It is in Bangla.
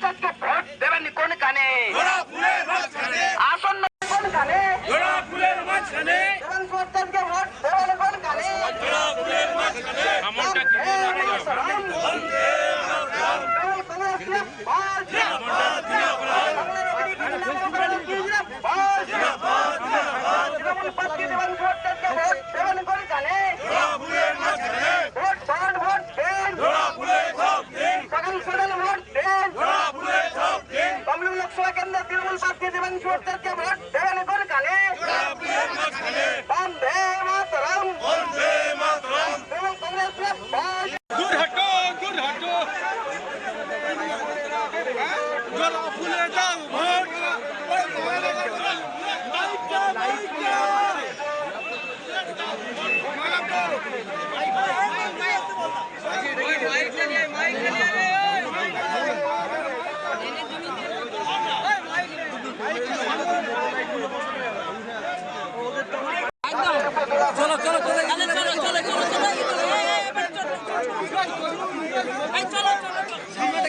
Ha, ha, ha. जीवन छोड़कर के बड़ा চলো চলো চলো চলো চলো চলো চলো সামনে